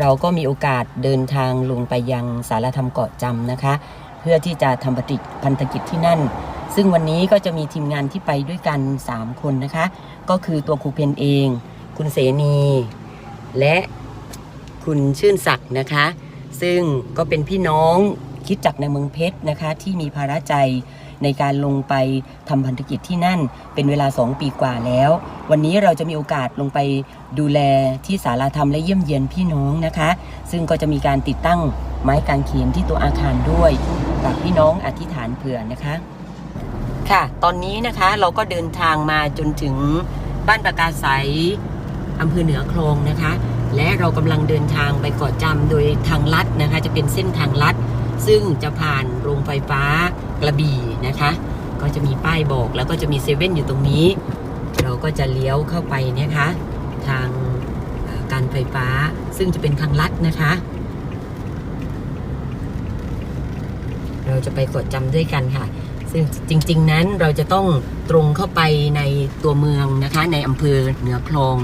เราก็มีโอกาสเดินทางลงไปยังสารธรรมเกาะจำนะคะ เพื่อที่จะทำปฏิพันธกิจที่นั่น ซึ่งวันนี้ก็จะมีทีมงานที่ไปด้วยกัน 3 คนนะคะ ก็คือตัวครูเพนเอง คุณเสนี และคุณชื่นศักดิ์นะคะ ซึ่งก็เป็นพี่น้องคิดจักในเมืองเพชรนะคะ ที่มีภาระใจ ในการลงไปทำพันธกิจที่นั่น เป็นเวลา 2 ปีกว่าแล้ว วันนี้เราจะมีโอกาสลงไปดูแลที่สาราธรรมและเยี่ยมเยียนพี่น้องนะคะ ซึ่งก็จะมีการติดตั้งไม้กางเขนที่ตัวอาคารด้วยฝากพี่น้องอธิษฐานเผื่อนะคะ ค่ะ ตอนนี้นะคะเราก็เดินทางมาจนถึงบ้านประกาศยอำเภอเหนือคลองนะคะ และเรากำลังเดินทางไปเกาะจำโดยทางลัดนะคะ จะเป็นเส้นทางลัด ซึ่งจะผ่านโรงไฟฟ้ากระบี่นะคะ ก็จะมีป้ายบอกแล้วก็จะมีเซเว่นอยู่ตรงนี้ เราก็จะเลี้ยวเข้าไปนะคะ ทางการไฟฟ้าซึ่งจะเป็นทางลัดนะคะ เราจะไปกดจำด้วยกันค่ะ ซึ่งจริง ๆ นั้นเราจะต้องตรงเข้าไปในตัวเมืองนะคะ ในอำเภอเหนือคลอง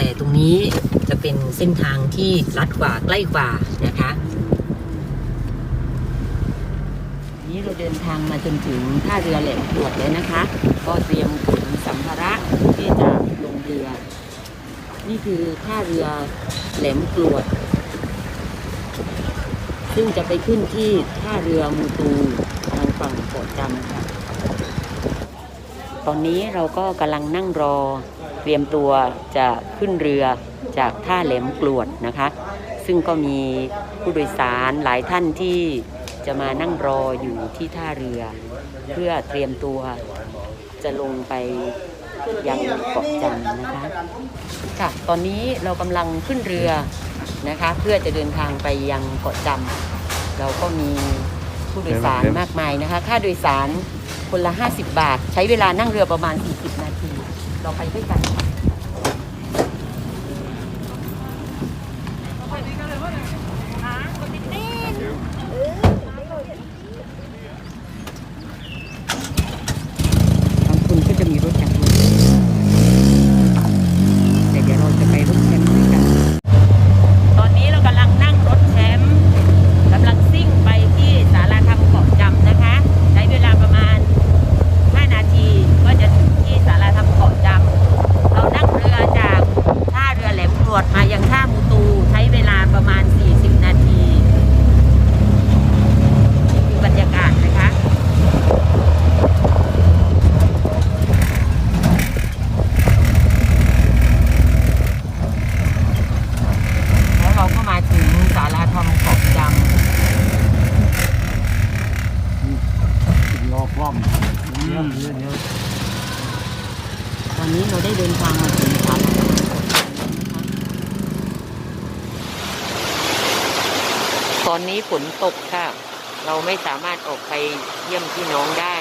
แต่ตรงนี้จะเป็นเส้นทางที่ลัดกว่าใกล้กว่านะคะ นี้เราเดินทางมาจนถึงท่าเรือแหลมพลวดแล้วนะคะ ก็เตรียมขนสัมภาระที่จะลงเรือ นี่คือท่าเรือแหลมกลวด ซึ่งจะไปขึ้นที่ท่าเรือมูตูทางฝั่งเกาะจำค่ะ ตอนนี้เราก็กำลังนั่งรอ เตรียมตัวจะขึ้นเรือจากท่าแหลมกลวดนะคะ ซึ่งก็มีผู้โดยสารหลายท่านที่จะมานั่งรออยู่ที่ท่าเรือ เพื่อเตรียมตัวจะลงไปยังเกาะจันนะคะค่ะตอนนี้เรากำลังขึ้นเรือนะคะ เพื่อจะเดินทางไปยังเกาะจำเราก็มีผู้โดยสารมากมายนะคะ ค่าโดยสารคนละ 50 บาท ใช้เวลานั่งเรือประมาณ 40 นาที เราไปด้วยกันค่ะบางคนก็จะมีรถจักรยานแต่เดี๋ยวเราจะไปรถแคมป์ด้วยกัน ตอนนี้เรากำลังนั่งรถแชมป์กำลังซิ่งไปที่สาราธรรมเกาะจำนะคะ ใช้เวลาประมาณ 5 นาทีก็จะถึงที่สาราธรรมเกาะจำเรานั่งเรือจากท่า เรือแหลมกรวดมายังท่ามูตูใช้เวลาประมาณ 40 นาทีนี่คือบรรยากาศนะคะแล้วเราก็มาถึงสาราธรรมเกาะจำรอความเรื่องเรื่องเนี้ยตอนนี้เราได้เดินทางมาถึงสาราธรรมเกาะจำแล้วนะคะ ตอนนี้ฝนตกค่ะ เราไม่สามารถออกไปเยี่ยมพี่น้องได้